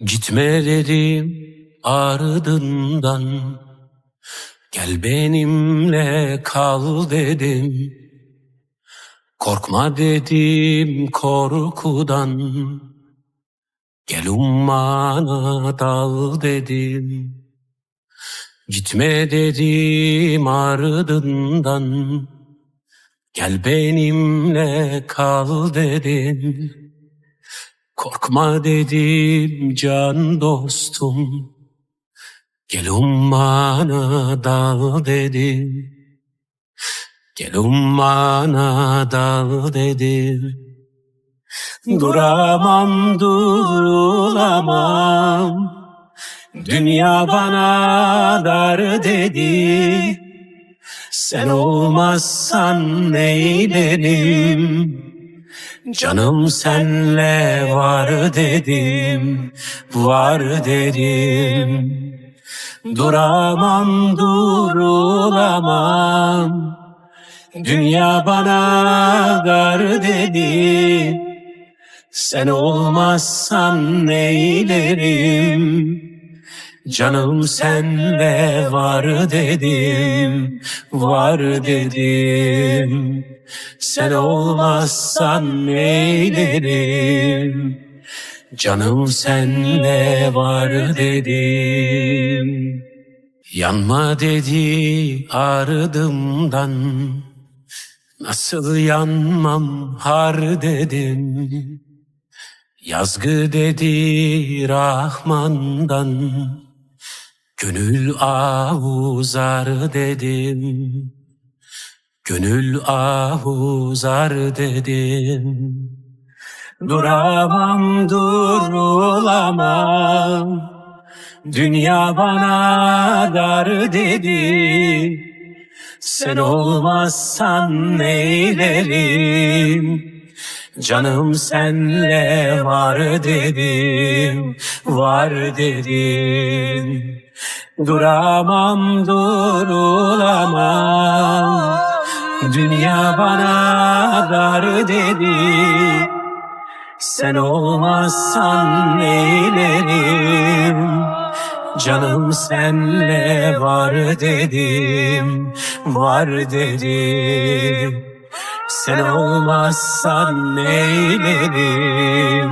Gitme dedim ardından. Gel benimle kal dedim. Korkma dedim korkudan. Gel ummana dal dedim. Gitme dedim ardından. Gel benimle kal dedim Korkma dedim can dostum. Gel ummana dal dedim. Gel ummana dal dedim. Duramam durulamam. Dünya bana dar dedi. Sen olmazsan neylerim Canım senle var dedim Var dedim. Duramam durulamam. Dünya bana dar dedi. Sen olmazsan neylerim Canım senle var dedim Var dedim. Sen olmazsan neylerim? Canım senle var dedim. Yanma dedi ardımdan Nasıl yanmam har dedim. Yazgı dedi Rahman'dan Gönül ahuzar dedim. Gönül ahuzar dedim. Duramam durulamam. Dünya bana dar dedi. Sen olmazsan neylerim? Canım senle var dedim Var dedim Duramam durulamam. Dünya bana dar dedi. Sen olmazsan neylerim? Canım senle var dedim Var dedim. Sen olmazsan neylerim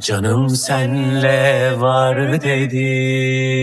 Canım senle var dedim